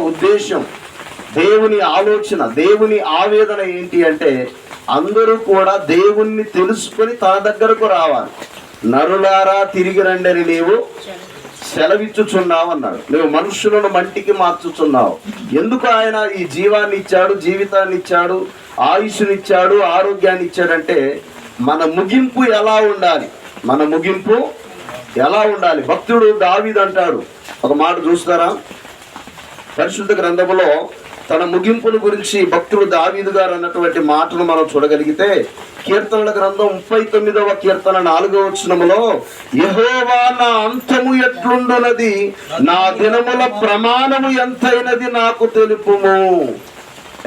ఉద్దేశం దేవుని ఆలోచన దేవుని ఆవేదన ఏంటి అంటే అందరూ కూడా దేవుణ్ణి తెలుసుకొని తన దగ్గరకు రావాలి. నరులారా తిరిగి రండని నీవు సెలవిచ్చుచున్నావు అన్నాడు. నువ్వు మనుషులను మంటికి మార్చుచున్నావు. ఎందుకు ఆయన ఈ జీవాన్ని ఇచ్చాడు జీవితాన్ని ఇచ్చాడు ఆయుష్నిచ్చాడు ఆరోగ్యాన్ని ఇచ్చాడంటే మన ముగింపు ఎలా ఉండాలి? మన ముగింపు ఎలా ఉండాలి? భక్తుడు దావిదంటాడు ఒక మాట చూస్తారా? పరిశుద్ధ గ్రంథములో తన ముగింపుల గురించి భక్తుడు దావీదు గారు అన్నటువంటి మాటను మనం చూడగలిగితే కీర్తనల గ్రంథం ముప్పై తొమ్మిదవ కీర్తన నాలుగవ వచనములో యహోవా నా అంతము ఎట్లుండునది? నా దినముల ప్రమాణము ఎంతైనది నాకు తెలుపుము.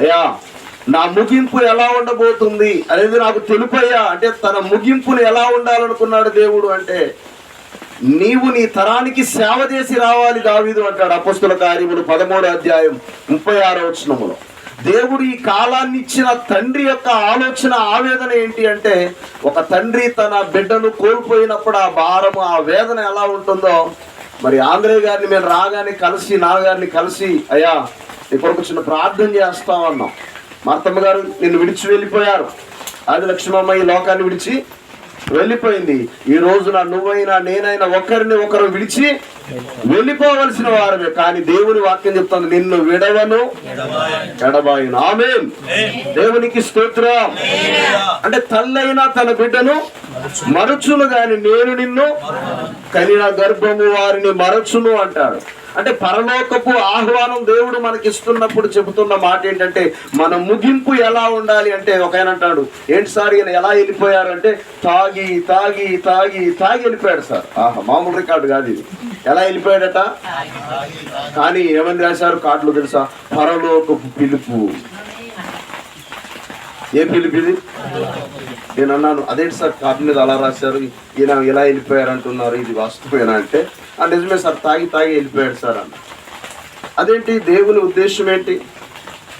అయ్యా నా ముగింపు ఎలా ఉండబోతుంది అనేది నాకు తెలుపయ్యా. అంటే తన ముగింపును ఎలా ఉండాలనుకున్నాడు దేవుడు అంటే నీవు నీ తరానికి సేవ చేసి రావాలి దావీదు అంటాడు అపస్తుల కార్యములు పదమూడు అధ్యాయం ముప్పై ఆరో వచనములో. దేవుడు ఈ కాలాన్ని ఇచ్చిన తండ్రి యొక్క ఆలోచన ఆవేదన ఏంటి అంటే ఒక తండ్రి తన బిడ్డను కోల్పోయినప్పుడు ఆ భారము ఆ వేదన ఎలా ఉంటుందో. మరి ఆంధ్రే గారిని మేము రాగానే కలిసి నాన్నగారిని కలిసి అయ్యా నీ కొరకు చిన్న ప్రార్థన చేస్తామన్నాం. మార్తమ్మ గారు నిన్ను విడిచి వెళ్ళిపోయారు. ఆది లక్ష్మమ్మ ఈ లోకాన్ని విడిచి వెళ్ళిపోయింది. ఈ రోజున నువ్వైనా నేనైనా ఒకరిని ఒకరు విడిచి వెళ్ళిపోవలసిన వారమే. కానీ దేవుని వాక్యం చెప్తాను నిన్ను విడవను ఎడబాయిను. ఆమె దేవునికి స్తోత్రం. అంటే తల్లైనా తన బిడ్డను మరచును గాని నేను నిన్ను కనిన గర్భము వారిని మరచును అంటాడు అంటే పరలోకపు ఆహ్వానం దేవుడు మనకి ఇస్తున్నప్పుడు చెబుతున్న మాట ఏంటంటే మన ముగింపు ఎలా ఉండాలి అంటే ఒక ఆయన అంటాడు ఏంటి సార్ ఈయన ఎలా వెళ్ళిపోయారంటే తాగి తాగి తాగి తాగి వెళ్ళిపోయాడు సార్. ఆహా మామూలు రికార్డు కాదు ఇది. ఎలా వెళ్ళిపోయాడట. కానీ ఏమని రాశారు కార్డులు తెలుసా? పరలోకపు పిలుపు. ఏ పిలుపు ఇది? నేను అన్నాను అదేంటి సార్ కాటు మీద అలా రాశారు? ఈయన ఇలా వెళ్ళిపోయారు అంటున్నారు? ఇది వాస్తుపోయినా అంటే "ఆ, నిజమే సార్ తాగి తాగి వెళ్ళిపోయాడు సార్ అన్న. అదేంటి? దేవుని ఉద్దేశం ఏంటి?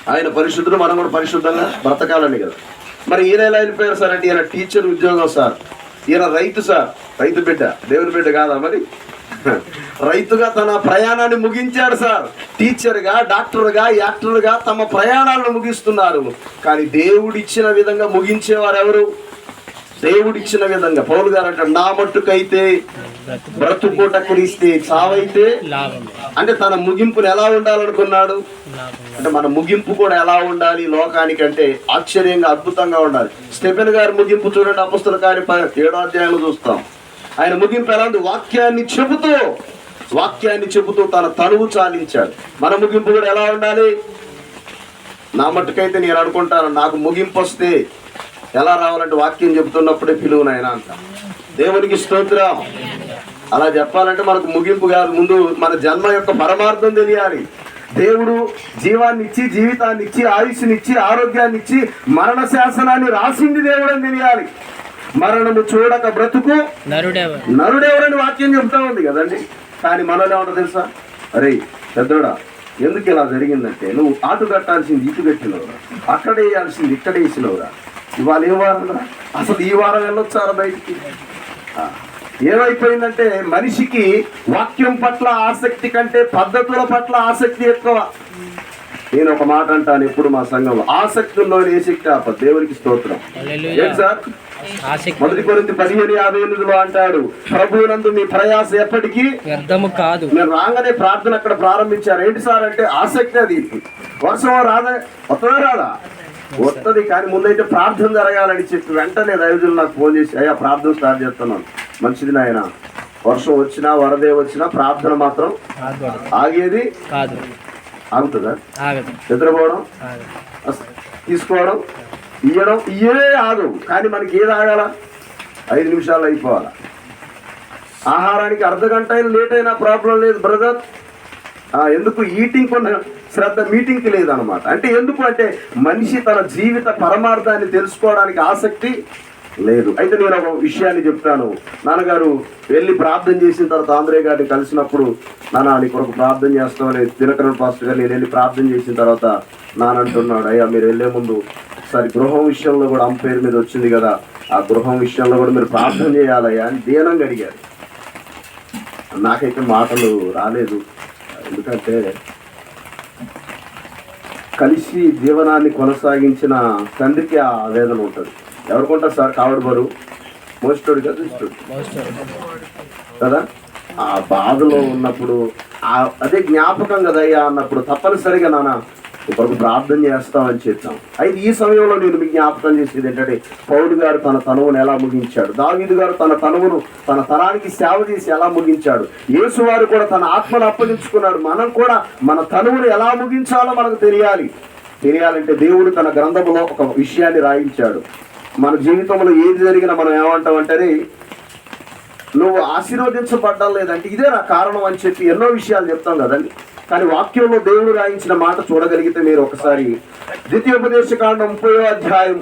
ఆయన పరిశుద్ధులు మనం కూడా పరిశుద్ధంగా బ్రతకాలని కదా. మరి ఈయన ఎలా వెళ్ళిపోయారు సార్ అంటే ఈయన టీచర్ ఉద్యోగం సార్. ఈయన రైతు సార్. రైతు బిడ్డ దేవుని బిడ్డ కాదా మరి? రైతుగా తన ప్రయాణాన్ని ముగించాడు సార్. టీచర్గా డాక్టర్గా యాక్టర్గా తమ ప్రయాణాలను ముగిస్తున్నారు. కానీ దేవుడిచ్చిన విధంగా ముగించేవారు ఎవరు దేవుడిచ్చిన విధంగా. పౌలు గారు అంటారు నా మట్టుకైతే బ్రతుకోట కురిస్తే చావైతే అంటే తన ముగింపును ఎలా ఉండాలనుకున్నాడు? అంటే మన ముగింపు కూడా ఎలా ఉండాలి? లోకానికి అంటే ఆశ్చర్యంగా అద్భుతంగా ఉండాలి. స్టెఫెన్ గారి ముగింపు చూడండి అపుస్తల కార్య ఏడో అధ్యాయంలో చూస్తాం. ఆయన ముగింపు ఎలాంటి వాక్యాన్ని చెబుతూ వాక్యాన్ని చెబుతూ తన తనువు చాలించాడు. మన ముగింపు కూడా ఎలా ఉండాలి? నా మట్టుకైతే నేను అనుకుంటాను నాకు ముగింపు వస్తే ఎలా రావాలంటే వాక్యం చెబుతున్నప్పుడే పిలువు నాయన అంట. దేవునికి స్తోత్రం. అలా చెప్పాలంటే మనకు ముగింపు కాదు ముందు మన జన్మ యొక్క పరమార్థం తెలియాలి. దేవుడు జీవాన్ని ఇచ్చి జీవితాన్ని ఇచ్చి ఆయుష్ని ఇచ్చి ఆరోగ్యాన్ని ఇచ్చి మరణ శాసనాన్ని రాసింది దేవుడని తెలియాలి. మరణము చూడక బ్రతుకు నరుడెవరు? నరుడెవరని వాక్యం చెప్తా ఉంది కదండి. కానీ మనలో ఏమంటారు తెలుసా? అరే పెద్దోడా ఎందుకు ఇలా జరిగిందంటే నువ్వు ఆటు కట్టాల్సింది ఇటు కట్టినవురా అక్కడ వేయాల్సింది ఇక్కడ వేసినవురా ఇవాళ ఏ వారం? అసలు ఈ వారం వెళ్ళొచ్చారా బయటికి? ఏమైపోయిందంటే మనిషికి వాక్యం పట్ల ఆసక్తి కంటే పద్ధతుల పట్ల ఆసక్తి ఎక్కువ. నేను ఒక మాట అంటాను ఎప్పుడు మా సంఘంలో ఆసక్తుల్లో ఏ శక్తి ఆప దేవునికి స్తోత్రం. సార్? మొదటి కొరింది పదిహేను యాభై ఎనిమిదిలో అంటాడు ప్రభువునందు మీ ప్రయాస ఎప్పటికీ వ్యర్థము కాదు. మీరు రాగానే ప్రార్థన అక్కడ ప్రారంభించారు. ఏంటి సార్ అంటే ఆసక్తి అది. వర్షం రాదా? వస్తుందా రాదా? వస్తుంది కానీ ముందైతే ప్రార్థన జరగాలని చెప్పి వెంటనే రైతులు నాకు ఫోన్ చేసి అయ్యా ప్రార్థన స్టార్ట్ చేస్తున్నాను. మంచిది నాయన. వర్షం వచ్చినా వరదే వచ్చినా ప్రార్థన మాత్రం ఆగదు కాదు. ఆగుతుందా? నిద్రపోవడం? తీసుకోవడం? ఇయ్యడం ఇయ్యే ఆగవు. కానీ మనకి ఏది ఆగాల? ఐదు నిమిషాలు అయిపోవాలి? ఆహారానికి అర్ధ గంట అయినా లేట్ అయినా ప్రాబ్లం లేదు బ్రదర్ ఎందుకు ఈటింగ్ కొన్న శ్రద్ధ మీటింగ్కి లేదనమాట. అంటే ఎందుకు అంటే మనిషి తన జీవిత పరమార్థాన్ని తెలుసుకోవడానికి ఆసక్తి లేదు. అయితే నేను ఒక విషయాన్ని చెప్తాను. నాన్నగారు వెళ్ళి ప్రార్థన చేసిన తర్వాత ఆంధ్రే గారిని కలిసినప్పుడు నాన్న నీ కొరకు ప్రార్థన చేస్తామని దినకరణ పాస్టర్ గారు నేను వెళ్ళి ప్రార్థన చేసిన తర్వాత నాన్న అంటున్నాడు అయ్యా మీరు వెళ్ళే ముందు ఒకసారి గృహం విషయంలో కూడా అమ్మ పేరు మీద వచ్చింది కదా ఆ గృహం విషయంలో కూడా మీరు ప్రార్థన చేయాలయ్యా అని దీనంగా అడిగారు. నాకైతే మాటలు రాలేదు. ఎందుకంటే కలిసి జీవనాన్ని కొనసాగించిన తండ్రికి ఆ వేదన ఉంటుంది. ఎవరికుంటారు సార్? కావడి బరువు మోస్టోడు కదా ఇష్టడు కదా? ఆ బాధలో ఉన్నప్పుడు ఆ అదే జ్ఞాపకం కదయ్యా అన్నప్పుడు తప్పనిసరిగా నాన్న ఇప్పుడు ప్రార్థన చేస్తామని చెప్పాం. అయితే ఈ సమయంలో నేను మీకు జ్ఞాపకం చేసేది ఏంటంటే పౌరు గారు తన తనువును ఎలా ముగించాడు? దావీదు గారు తన తనువును తన తరానికి సేవ చేసి ఎలా ముగించాడు? యేసు వారు కూడా తన ఆత్మను అప్పగించుకున్నాడు మనం కూడా మన తనువును ఎలా ముగించాలో మనకు తెలియాలి. తెలియాలంటే దేవుడు తన గ్రంథంలో ఒక విషయాన్ని రాయించాడు. మన జీవితంలో ఏది జరిగినా మనం ఏమంటామంటే నువ్వు ఆశీర్వదించబడ్డం లేదంటే ఇదే నా కారణం అని చెప్పి ఎన్నో విషయాలు చెప్తాం కదండి. కానీ వాక్యంలో దేవుడు రాయించిన మాట చూడగలిగితే మీరు ఒకసారి ద్వితీయోపదేశకాండ ముప్పై అధ్యాయం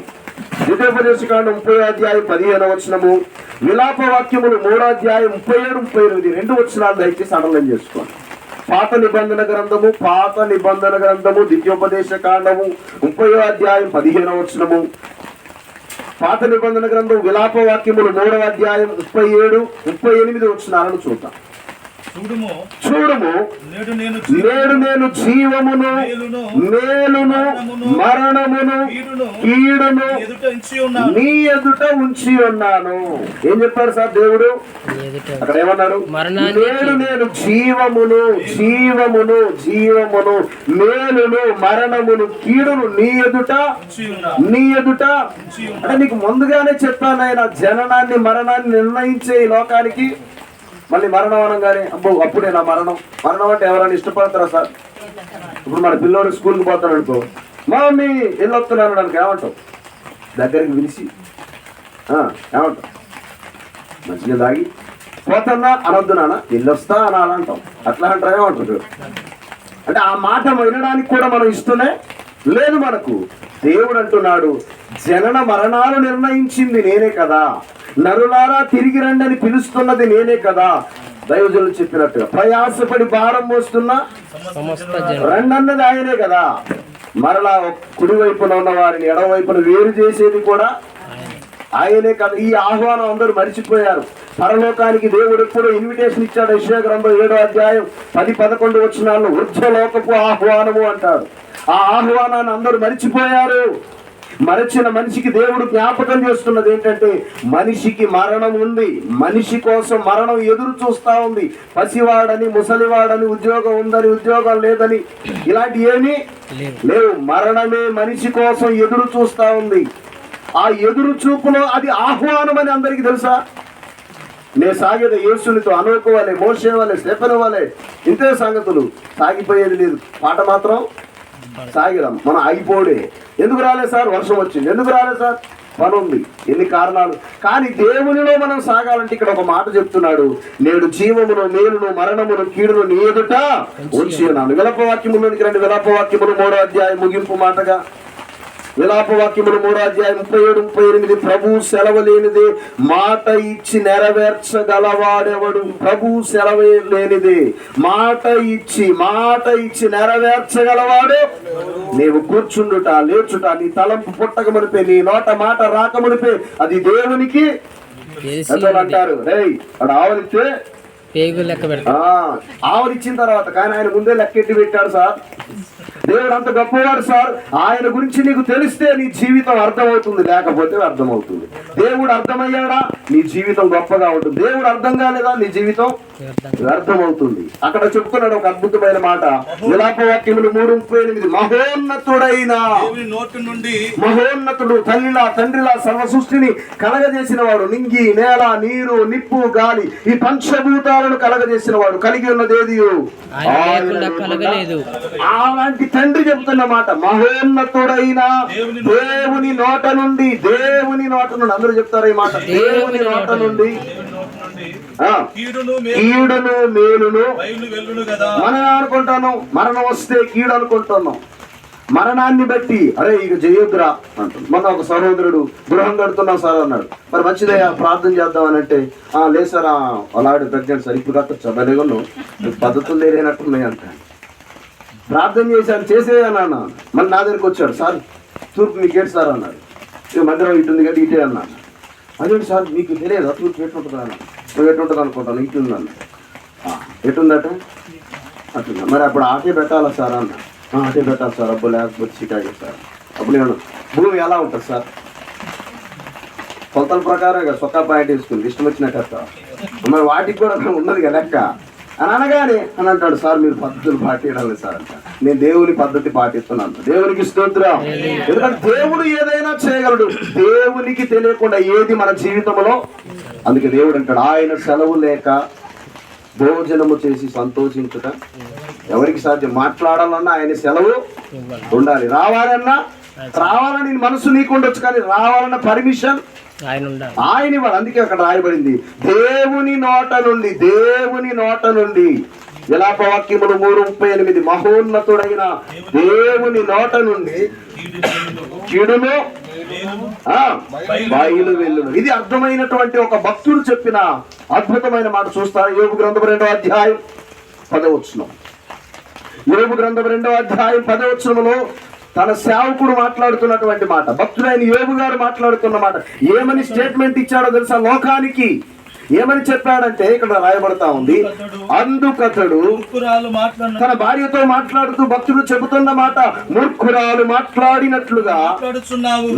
ద్వితీయోపదేశకాండ ముప్పై అధ్యాయం పదిహేను వచనము విలాప వాక్యములు మూడో అధ్యాయం ముప్పై ఏడు ముప్పై ఎనిమిది రెండు వచనాలు దయచేసి అండర్లైన్ చేసుకోండి. పాత నిబంధన గ్రంథము పాత నిబంధన గ్రంథము ద్వితీయోపదేశ కాండము ముప్పై అధ్యాయం పదిహేను వచనము. పాత నిబంధన గ్రంథం విలాప వాక్యములు మూడవ అధ్యాయం ముప్పై ఏడు ముప్పై ఎనిమిది వచ్చినాలను చూద్దాం. చూడుము. చూడము. నేడు నేను జీవమును మేలును మరణమును కీడును ఎదుట ఇచ్చి ఉన్నాను. నీ ఎదుట ఉంచి ఉన్నాను. ఏం చెప్పారు సార్ దేవుడు? అక్కడ ఏమన్నాడు మరణాన్ని నేడు నేను జీవమును జీవమును జీవమును మేలును మరణమును కీడును నీ ఎదుట నీ ఎదుట అంటే నీకు ముందుగానే చెప్పాను ఆయన జననాన్ని మరణాన్ని నిర్ణయించే ఈ లోకానికి. మళ్ళీ మరణం అనగానే అబ్బో అప్పుడే నా మరణం. మరణం అంటే ఎవరైనా ఇష్టపడతారా సార్? ఇప్పుడు మన పిల్లోడు స్కూల్కి పోతాడు అనుకో మమ్మీ ఎల్లు వస్తున్నాను అనడానికి ఏమంటావు? దగ్గరికి పిలిచి ఏమంటావు? మంచిగా తాగి పోతున్నా అనొద్దు నాన్న వెళ్ళొస్తా అంటాం అట్లా అంటారు ఏమంటారు? అంటే ఆ మాట వినడానికి కూడా మనం ఇస్తూనే లేదు మనకు దేవుడు అంటున్నాడు జనన మరణాలు నిర్ణయించింది నేనే కదా నరులారా తిరిగి రండి అని పిలుస్తున్నది నేనే కదా. దైవజనులు చెప్పినట్టుగా. ప్రయాసపడి భారం మోస్తున్నా రెండన్నది ఆయనే కదా. మరలా కుడి వైపున ఉన్న వారిని ఎడవ వైపున వేరు చేసేది కూడా ఆయనే కదా. ఈ ఆహ్వానం అందరూ మర్చిపోయారు. పరలోకానికి దేవుడు ఎప్పుడో ఇన్విటేషన్ ఇచ్చాడు. యశ్వ గ్రంథం ఏడో అధ్యాయం పది పదకొండు వచ్చినాలను వృద్ధలోకపు ఆహ్వానము అంటారు. ఆ ఆహ్వానాన్ని అందరూ మర్చిపోయారు. మరచిన మనిషికి దేవుడు జ్ఞాపకం చేస్తున్నది ఏంటంటే మనిషికి మరణం ఉంది. మనిషి కోసం మరణం ఎదురు చూస్తా ఉంది. పసివాడని ముసలివాడని ఉద్యోగం ఉందని ఉద్యోగం లేదని ఇలాంటి ఏమీ లేవు. మరణమే మనిషి కోసం ఎదురు చూస్తా ఉంది. ఆ ఎదురు చూపులో అది ఆహ్వానం అని అందరికీ తెలుసా? నే సాగేది యేసునితో అనోకు వలె మోసే స్టెఫెన్ వలె ఇంతే సంగతులు. సాగిపోయేది లేదు. పాట మాత్రం సాగిరాం. మనం ఆగిపోడే. ఎందుకు రాలేదు సార్? వర్షం వచ్చింది. ఎందుకు రాలేదు సార్? పని ఉంది. ఎన్ని కారణాలు? కానీ దేవునిలో మనం సాగాలంటే ఇక్కడ ఒక మాట చెప్తున్నాడు. నేడు జీవమును మేలును మరణమును కీడును నీ ఎదుట ఉంచి ఉన్నాను విలపవాక్యములోనికి రెండు. విలపవాక్యములు మూడో అధ్యాయం ముగింపు మాటగా. విలాపవాక్యములు మూడో అధ్యాయం ముప్పై ఏడు ముప్పై ఎనిమిది. ప్రభు సెలవు లేనిదే మాట ఇచ్చి నెరవేర్చగలవాడెవడు? ప్రభు సెలవు లేనిదే మాట ఇచ్చి మాట ఇచ్చి నెరవేర్చగలవాడు? నీవు కూర్చుండుట లేచుట నీ తలంపు పుట్టక మునిపే నీ నోట మాట రాక మునిపే అది దేవునికి అంటారు వాడు ఆవలిస్తే పేగు లెక్క తర్వాత కానీ ఆయన ముందే లెక్కెట్టి పెట్టాడు సార్. దేవుడు అంత గొప్పవాడు సార్. ఆయన గురించి నీకు తెలిస్తే నీ జీవితం అర్థమవుతుంది లేకపోతే అర్థమవుతుంది. దేవుడు అర్థమయ్యాడా? నీ జీవితం గొప్పగా ఉంటుంది. దేవుడు అర్థం కాలేదా? నీ జీవితం వ్యర్థమవుతుంది. అక్కడ చెప్తున్నాడు ఒక అద్భుతమైన మాట. విలాపవాక్యములు మూడు ముప్పై ఎనిమిది. మహోన్నతుడైన దేవుని నోటి నుండి మహోన్నతుడు తల్లిలా తండ్రిలా సర్వ సృష్టిని కలగజేసిన వాడు నింగి నేల నీరు నిప్పు గాలి ఈ పంచభూతాలను కలగజేసిన వాడు కలిగి ఉన్నది ఏది ఆయన లేకుండా కలగలేదు. అలాంటి తండ్రి చెప్తున్న మాట మహోన్నతుడైన దేవుని నోట నుండి దేవుని నోట నుండి అందరూ చెప్తారు ఈ మాట దేవుని నోట నుండి. నుండి. ఆ, కీడును మేలును. మనం అనుకుంటాను మరణం వస్తే కీడు అనుకుంటున్నాం మరణాన్ని బట్టి అరే ఇక జయోద్రా అంటుంది. మొన్న ఒక సహోదరుడు గృహం కడుతున్నాం సార్ అన్నాడు. మరి మంచిదే ప్రార్థన చేద్దాం అని అంటే "ఆ, లేదు సార్ ఆ, అలాంటి ప్రెగ్నెంట్ సార్ ఇప్పుడు కట్టచ్చు? పద్ధతులు లేనట్టున్నాయి అంటాను ప్రార్థన చేశాను అన్న మళ్ళీ నా దగ్గరికి వచ్చాడు సార్ తూర్పు మీకు ఏంటి సార్ అన్నాడు. ఇక మధ్యలో ఇటు ఉంది కదా ఇటే అన్నాడు అదేంటి సార్ మీకు తెలియదు? తూర్పు ఎట్లుంటుంది అన్న. నువ్వు ఎట్లుంటుంది అనుకుంటాను ఇటు ఉందన్న ఎటుందట అట్లా మరి అప్పుడు ఆటే పెట్టాలా సార్? అన్న. ఆటే పెట్టాలి సార్ అబ్బు లేకపోతే చికాగే సార్. అప్పుడు నేను భూమి ఎలా ఉంటుంది సార్? కొలతల ప్రకారం ఇక సొక్కా పాయింట్ వేసుకుంది ఇష్టం వచ్చినట్టు వేస్తా. మరి వాటికి కూడా ఉన్నది కదా లెక్క. అని అనగానే అని అంటాడు సార్ మీరు పద్ధతులు పాటించడం లేదు సార్. అంట నేను దేవుని పద్ధతి పాటిస్తున్నాను. దేవునికి స్తోత్రం. ఎందుకంటే దేవుడు ఏదైనా చేయగలడు. దేవునికి తెలియకుండా ఏది మన జీవితంలో? అందుకే దేవుడు అంటాడు ఆయన సెలవు లేక భోజనము చేసి సంతోషించుట ఎవరికి సాధ్యం? మాట్లాడాలన్నా ఆయన సెలవు ఉండాలి. రావాలన్నా రావాలని మనసు నీకు ఉండొచ్చు కానీ రావాలన్న పర్మిషన్ ఆయన ఉండాలి. ఇవ్వాలి. అందుకే అక్కడ రాయబడింది. దేవుని నోట నుండి దేవుని నోట నుండి. విలాపవాక్యములు మూడు ముప్పై ఎనిమిది మహోన్నతుడైన దేవుని నోట నుండి చెడును ఆ, బయలు వెల్లును ఇది అర్థమైనటువంటి ఒక భక్తుడు చెప్పిన అద్భుతమైన మాట. చూస్తారు? యోగు గ్రంథం రెండో అధ్యాయం పదవచ్చునం యోగు గ్రంథం రెండో అధ్యాయం పదవచనములో తన సేవకుడు మాట్లాడుతున్నటువంటి మాట. భక్తుడైన యోగు గారు మాట్లాడుతున్న మాట. ఏమని స్టేట్మెంట్ ఇచ్చాడో తెలుసా? లోకానికి ఏమని చెప్పాడంటే ఇక్కడ రాయబడతా ఉంది. అందుకతడు తన భార్యతో మాట్లాడుతూ భక్తుడు చెబుతున్న మాట మూర్ఖురాలు మాట్లాడినట్లుగా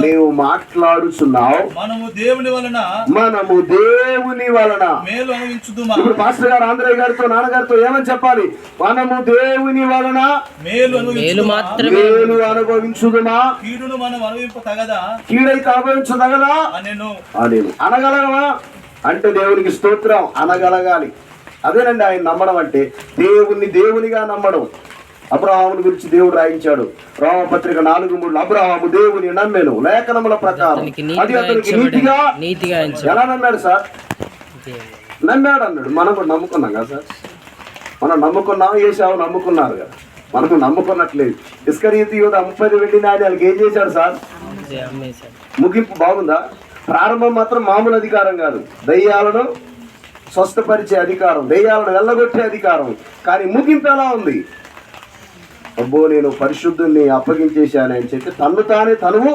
నీవు మాట్లాడుచున్నావు. మనము దేవుని వలన మనము దేవుని వలన. ఇప్పుడు పాస్టర్ గారు ఆంధ్రయ్య గారితో నాన్నగారితో ఏమని చెప్పాలి? మనము దేవుని వలన మేలు మేలు అనుభవించుదుమా మాత్రమే మేలు అనుభవించుదుమా? కీడును మనం అనుభవింప తగదా? కీడైతే అనుభవించదగదా? అనగలగమా అంటే దేవునికి స్తోత్రం అనగలగాలి. అదేనండి ఆయన నమ్మడం అంటే దేవుణ్ణి దేవునిగా నమ్మడం. అబ్రహాముని గురించి దేవుడు రాయించాడు. రామపత్రిక నాలుగు మూడు అబ్రహాము దేవుని నమ్మెను. లేఖనముల ప్రకారం. అది అతనికి నీతిగా? ఎలా నమ్మాడు సార్? నమ్మాడు అన్నాడు. మనం కూడా నమ్ముకున్నాం కదా సార్? మనం నమ్ముకున్నాం ఏసావు నమ్ముకున్నారు కదా. మనకు నమ్ముకున్నట్లేదు. ఇస్కరీతి యూద ముప్పై వెళ్ళిన ఆయన వాళ్ళకి ఏం చేశాడు సార్. ముగింపు బాగుందా? ప్రారంభం మాత్రం మామూలు అధికారం కాదు. దయ్యాలను స్వస్థపరిచే అధికారం దయ్యాలను వెళ్ళగొట్టే అధికారం. కానీ ముగింపు ఎలా ఉంది? అబ్బో నేను పరిశుద్ధుల్ని అప్పగించేశానని చెప్పి తన్ను తానే తనువు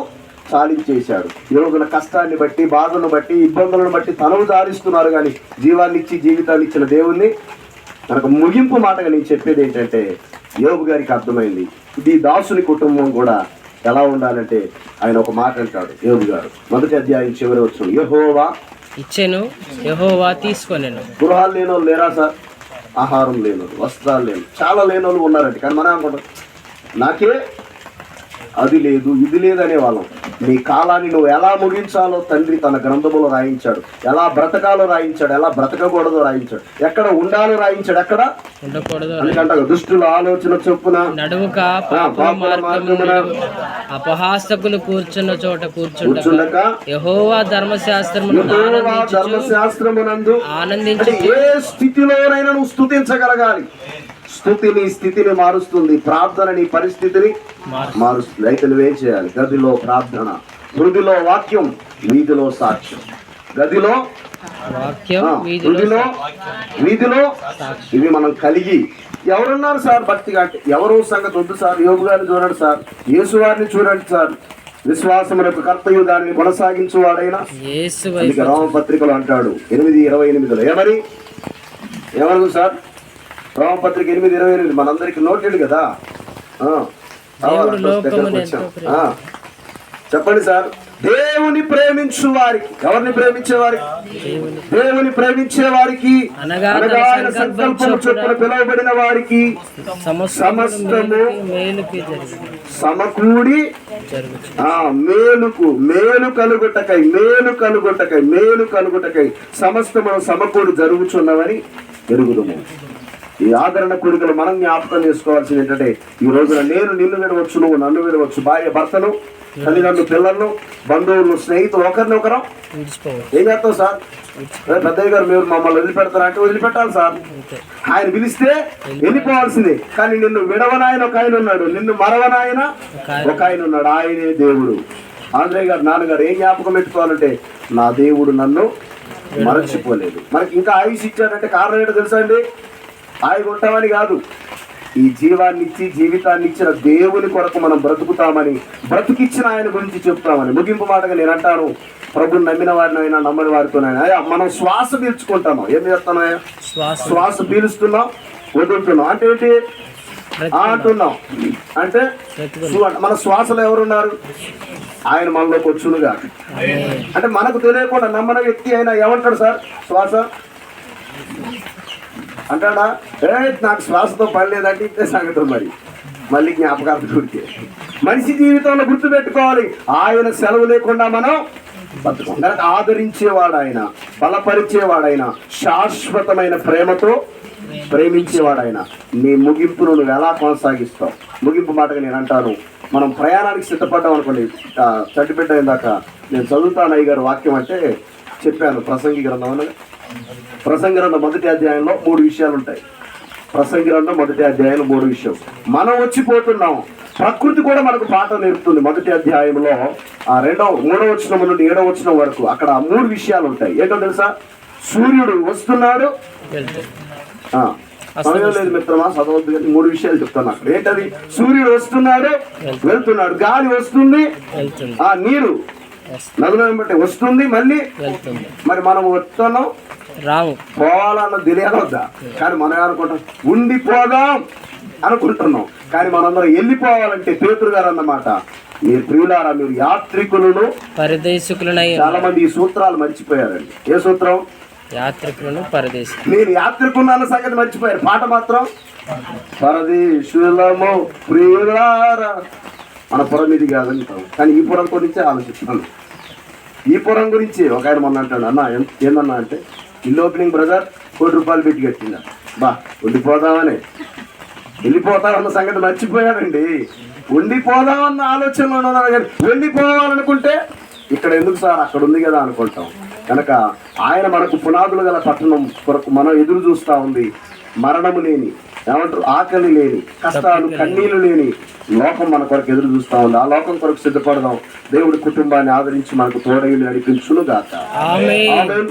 చాలించేశాడు. యోగుల కష్టాన్ని బట్టి బాధను బట్టి ఇబ్బందులను బట్టి తనువు దారిస్తున్నారు కానీ జీవాన్ని ఇచ్చి జీవితాన్ని ఇచ్చిన దేవుణ్ణి మనకు ముగింపు మాటగా నేను చెప్పేది ఏంటంటే యోగు గారికి అర్థమైంది. ఇది దాసుని కుటుంబం కూడా ఎలా ఉండాలంటే ఆయన ఒక మాట అంటాడు యోగు గారు. మొదటి అధ్యాయం చివరి వచ్చు యహోవా ఇచ్చెను యహోవా తీసుకొనెను. గృహాలు లేని వాళ్ళు లేరా సార్? ఆహారం లేని వస్త్రాలు లేని చాలా లేని వాళ్ళు ఉన్నారంట కానీ మనం అనుకుంటాం నాకే అది లేదు ఇది లేదు అనేవాళ్ళం నీ కాలాన్ని నువ్వు ఎలా ముగించాలో తండ్రి తన గ్రంథములో రాయించాడు. ఎలా బ్రతకాలో రాయించాడు ఎలా బ్రతకకూడదో రాయించాడు. ఎక్కడ ఉండాలో రాయించాడు ఎక్కడ? ఉండకూడదు దుష్టుల ఆలోచన చొప్పున. నడువుక అపహాసకులు కూర్చున్న చోట కూర్చుండక యహోవా ఆనందించుచు ధర్మశాస్త్రమునందు. ఆనందించు ఏ స్థితిలోనైనా నువ్వు స్థుతించగలగాలి. స్థుతి నీ స్థితిని మారుస్తుంది. ప్రార్థన నీ పరిస్థితిని మారుస్తుంది. అయితే నువ్వేం చేయాలి గదిలో ప్రార్థన హృదిలో వాక్యం వీధిలో సాక్ష్యం. గదిలో వీధిలో హృదిలో వీధిలో ఇవి మనం కలిగి ఎవరున్నారు సార్? భక్తిగా అంటే ఎవరు సంగతి వద్దు సార్. యోగు గారిని చూడండి సార్. యేసు వారిని చూడండి సార్. విశ్వాసములకు కర్తయు దానిని కొనసాగించువాడైనా. రామపత్రికలు అంటాడు ఎనిమిది ఇరవై ఎనిమిదిలో. ఏమని? ఏమను సార్? రామపత్రిక ఎనిమిది ఇరవై ఎనిమిది మనందరికి నోటెడ్ కదా? చెప్పండి సార్. దేవుని ప్రేమించు వారికి ఎవరిని ప్రేమించే వారికి? దేవుని ప్రేమించే వారికి అనగా ఆయన సంకల్పం చొప్పున పిలువబడిన వారికి సమస్తము సమకూడి మేలుకు మేలు కలుగుటకై మేలు కలుగుటకై మేలు కలుగుటకై సమస్తము సమకూడి జరుగుచున్నవని ఎరుగుదము. ఈ ఆదరణ కోరికలు మనం జ్ఞాపకం చేసుకోవాల్సింది ఏంటంటే ఈ రోజున నేను నిన్ను విడవచ్చు నువ్వు నన్ను విడవచ్చు. భార్య భర్తను తల్లిదండ్రులు పిల్లలను బంధువులు స్నేహితులు ఒకరిని ఒకరం. విడిచిపోవచ్చు ఏం చేస్తాం సార్? పెద్దయ్య గారు మీరు మమ్మల్ని వదిలిపెడతారా అంటే వదిలిపెట్టాలి సార్. ఆయన పిలిస్తే వెళ్ళిపోవాల్సిందే. కానీ నిన్ను విడవనాయన ఒక ఆయన ఉన్నాడు. నిన్ను మరవనాయన ఒక ఆయన. ఉన్నాడు. ఆయనే దేవుడు. ఆంధ్రయ్య గారు నాన్నగారు ఏం జ్ఞాపకం పెట్టుకోవాలంటే నా దేవుడు నన్ను మరచిపోలేదు. మనకి ఇంకా ఆయుష్ ఇచ్చాడంటే కారణం ఏంటో తెలుసా అండి? ఆయన ఉంటామని కాదు. ఈ జీవాన్ని ఇచ్చి జీవితాన్ని ఇచ్చిన దేవుని కొరకు మనం బ్రతుకుతామని బ్రతుకిచ్చిన ఆయన గురించి చెప్తామని ముగింపు మాటగా నేను అంటాను. ప్రభుని నమ్మిన వారినైనా నమ్మని వారితోనైనా అయ్యా మనం శ్వాస పీల్చుకుంటాము? ఏం చేస్తామయ్యా శ్వాస. పీలుస్తున్నాం వదులుతున్నాం అంటే ఏంటి? అంటున్నాం అంటే మన శ్వాసలో ఎవరున్నారు? ఆయన మనలోకి వచ్చునుగా అంటే మనకు తెలియకుండా నమ్మని వ్యక్తి అయినా ఏమంటాడు సార్? శ్వాస? అంటాడా? ఏ నాకు శ్వాసతో పని లేదంటే ఇంతే సంగతి మరి. మళ్ళీ జ్ఞాపకాలు గురించి మనిషి జీవితంలో గుర్తుపెట్టుకోవాలి. ఆయన సెలవు లేకుండా మనం బతుకం ఆదరించేవాడు ఆయన బలపరిచేవాడు ఆయన శాశ్వతమైన ప్రేమతో ప్రేమించేవాడు ఆయన నీ ముగింపును నువ్వు ఎలా కొనసాగిస్తావు? ముగింపు మాటగా నేను అంటాను. మనం ప్రయాణానికి సిద్ధపడ్డాం అనుకోండి. ఆ, చట్టిపెట్ట ఇందాక నేను చదువుతాను అయ్య గారు వాక్యం అంటే చెప్పాను ప్రసంగి గ్రంథం ప్రసంగి గ్రంథం మొదటి అధ్యాయంలో మూడు విషయాలు ఉంటాయి. ప్రసంగి గ్రంథం మొదటి అధ్యాయంలో మూడు విషయం మనం వచ్చిపోతున్నాం. ప్రకృతి కూడా మనకు పాఠం నేర్పుతుంది మొదటి అధ్యాయంలో. ఆ రెండవ మూడవ వచనం నుండి ఏడవ వచనం వరకు అక్కడ మూడు విషయాలు ఉంటాయి. ఏంటో తెలుసా? సూర్యుడు వస్తున్నాడు. లేదు మిత్రమా చదవద్దు కానీ మూడు విషయాలు చెప్తాను అక్కడ. ఏంటది? సూర్యుడు వస్తున్నాడు వెళ్తున్నాడు. గాలి వస్తుంది. ఆ నీరు. నదులను బట్టి వస్తుంది మళ్ళీ మరి మనం వస్తున్నాం. రాము. పోవాలన్న తెలియవద్దా కానీ మనం ఏమనుకుంటాం ఉండిపోదాం అనుకుంటున్నాం. కానీ మనందరం వెళ్ళిపోవాలంటే పేతురు గారు అన్నమాట. మీరు ప్రియులారా మీరు యాత్రికులను పరదేశికులనై చాలా మంది ఈ సూత్రాలు మర్చిపోయారండి. ఏ సూత్రం? యాత్రికులను పరదేశి నేను యాత్రికున్న సంగతి మర్చిపోయారు. పాట మాత్రం? పరదేశులము ప్రియులారా. మన పురం ఇది కాదంటాం కానీ ఈ పురం గురించే ఆలోచిస్తాను ఈ పురం గురించి ఒక ఆయన మొన్న అంటాడు అన్న ఏందన్నా అంటే ఇల్లు ఓపెనింగ్ బ్రదర్ కోటి రూపాయలు పెట్టి కట్టిందా బా ఉండిపోదామని. వెళ్ళిపోతామన్న సంగతి మర్చిపోయాడండి ఉండిపోదామన్న ఆలోచనలో ఉన్నాను కానీ వెళ్ళిపోవాలనుకుంటే ఇక్కడ ఎందుకు సార్? అక్కడ ఉంది కదా అనుకుంటాం. కనుక ఆయన మనకు పునాదులు గల పట్టణం కొరకు మనం ఎదురు చూస్తా ఉంది. మరణము లేని ఏమంటారు? ఆకలి లేని కష్టాలు కన్నీళ్ళు లేని లోకం మన కొరకు ఎదురు చూస్తా ఉంది. ఆ లోకం కొరకు సిద్ధపడదాం. దేవుడి కుటుంబాన్ని ఆదరించి మనకు తోడగిలి నడిపించును గాక ఆమేన్.